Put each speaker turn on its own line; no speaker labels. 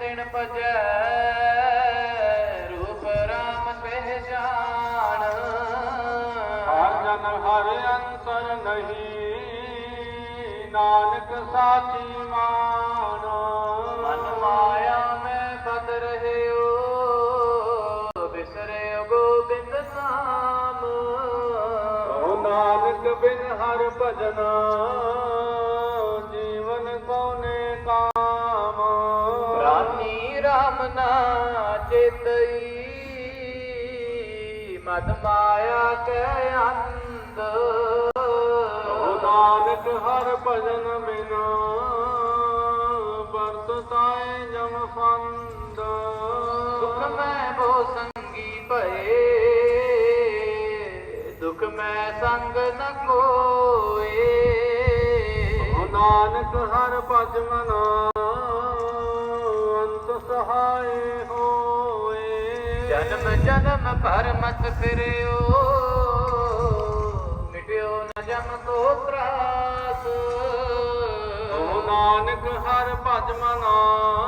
ਦਿਨ ਭਜੈ ਰੂਪ ਰਾਮ ਪਹਿਚਾਨ
ਹਰ ਜਨ ਹਰ ਅੰਤਰ ਨਹੀਂ ਨਾਨਕ ਸਾਚੀ ਮਾਨ।
ਮਨ ਮਾਇਆ ਮੈਂ ਬਦ ਰਹਿਓ ਬਿਸਰਿਓ ਗੋਬਿੰਦ ਨਾਮ
ਨਾਨਕ ਬਿਨ ਹਰ ਭਜਨ।
ਰਾਨੀ ਰਾਮ ਨਾ ਚੇਤਈ। ਮਦ ਮਾਇਆ ਕੈ ਅੰਧ।
ਨਾਨਕ ਹਰ ਭਜਨ ਬਿਨਾ ਵਰਤਤਾਏ ਜਮ ਫੰਦ।
ਸੁਖ ਮੈਂ ਬੋ ਸੰਗੀ ਭਏ ਦੁਖ ਮੈਂ ਸੰਗ ਨ ਕੋਏ।
ਨਾਨਕ ਹਰ ਭਜ ਮਨਾ ਅੰਤ ਸਹਾਏ ਹੋਏ।
ਜਨਮ ਜਨਮ ਭਰ ਮਤ ਫਿਰਿਓ। ਮਿਟਿਓ ਨ ਜਮ ਕੋ ਤਰਾਸ।
ਓ ਨਾਨਕ ਹਰ ਭਜ ਮਨਾ।